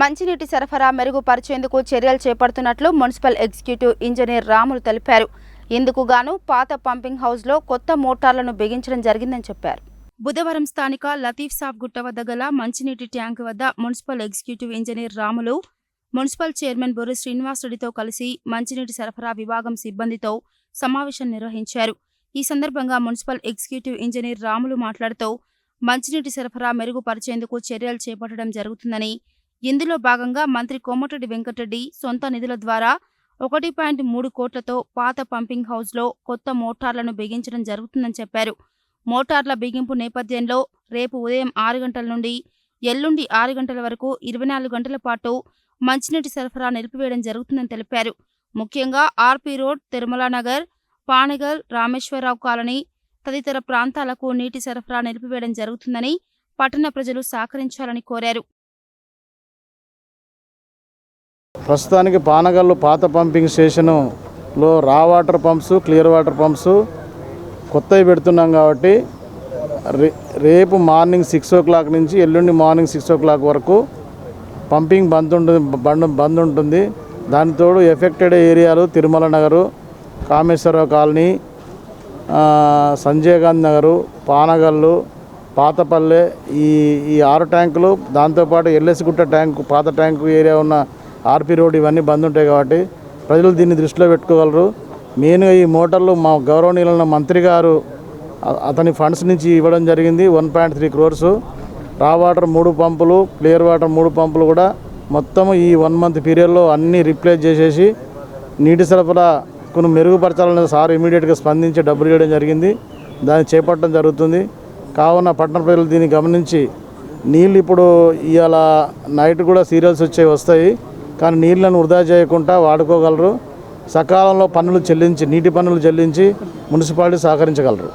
మంచినీటి సరఫరా మెరుగుపరిచేందుకు చర్యలు చేపడుతున్నట్లు మున్సిపల్ ఎగ్జిక్యూటివ్ ఇంజనీర్ రాములు తెలిపారు. ఇందుకు గాను పాత పంపింగ్ హౌస్లో కొత్త మోటార్లను బిగించడం జరిగిందని చెప్పారు. బుధవారం స్థానిక లతీఫ్ సాబ్ గుట్ట వద్ద గల మంచినీటి ట్యాంక్ వద్ద municipal executive engineer Ramulu municipal chairman Borri శ్రీనివాసుడితో కలిసి మంచినీటి సరఫరా విభాగం సిబ్బందితో సమావేశం నిర్వహించారు. ఈ సందర్భంగా మున్సిపల్ ఎగ్జిక్యూటివ్ ఇంజనీర్ రాములు మాట్లాడుతూ మంచినీటి సరఫరా మెరుగుపరిచేందుకు చర్యలు చేపట్టడం జరుగుతుందని ఇందులో భాగంగా మంత్రి కోమటిరెడ్డి వెంకటరెడ్డి సొంత నిధుల ద్వారా ఒకటి పాయింట్ మూడు కోట్లతో పాత పంపింగ్ హౌస్లో కొత్త మోటార్లను బిగించడం జరుగుతుందని చెప్పారు. మోటార్ల బిగింపు నేపథ్యంలో రేపు ఉదయం ఆరు గంటల నుండి ఎల్లుండి ఆరు గంటల వరకు ఇరవై నాలుగు గంటల పాటు మంచినీటి సరఫరా నిలిపివేయడం జరుగుతుందని తెలిపారు. ముఖ్యంగా RP road Tirumala Nagar Panagal Rameshwararao colony తదితర ప్రాంతాలకు నీటి సరఫరా నిలిపివేయడం జరుగుతుందని పట్టణ ప్రజలు సహకరించాలని కోరారు. ప్రస్తుతానికి పానగల్లు పాత pumping స్టేషనులో raw water pumps clear water pumps కొత్తవి పెడుతున్నాం కాబట్టి రే రేపు మార్నింగ్ సిక్స్ ఓ క్లాక్ నుంచి ఎల్లుండి మార్నింగ్ సిక్స్ ఓ క్లాక్ వరకు పంపింగ్ బంద్ ఉంటుంది బంద్ బంద్ ఉంటుంది. దాని తోడు ఎఫెక్టెడ్ ఏరియాలు తిరుమల నగరు కామేశ్వరరావు కాలనీ సంజయ్ గాంధీ నగరు పానగల్లు పాతపల్లె ఈ ఈ ఆరు ట్యాంకులు దాంతోపాటు ఎల్ఎస్ గుట్ట ట్యాంకు పాత ట్యాంకు ఏరియా ఉన్న ఆర్పీ రోడ్ ఇవన్నీ బంద్ ఉంటాయి కాబట్టి ప్రజలు దీన్ని దృష్టిలో పెట్టుకోగలరు. మెయిన్గా ఈ మోటార్లు మా గౌరవనీయులైన మంత్రి గారు అతని ఫండ్స్ నుంచి ఇవ్వడం జరిగింది. One point three crores. Raw water మూడు పంపులు క్లియర్ వాటర్ మూడు పంపులు కూడా మొత్తం ఈ వన్ మంత్ పీరియడ్లో అన్నీ రీప్లేస్ చేసేసి నీటి సరఫరా కొన్ని మెరుగుపరచాలని సార్ ఇమీడియట్గా స్పందించి డబ్బులు ఇవ్వడం జరిగింది. దాన్ని చేపట్టడం జరుగుతుంది. కావున పట్టణ ప్రజలు దీన్ని గమనించి నీళ్ళు ఇప్పుడు ఇవాళ నైట్ కూడా సీరియల్స్ వచ్చే వస్తాయి. కానీ నీళ్ళను వృధా చేయకుండా వాడుకోగలరు. సకాలంలో పన్నులు చెల్లించి నీటి పన్నులు చెల్లించి మున్సిపాలిటీ సహకరించగలరు.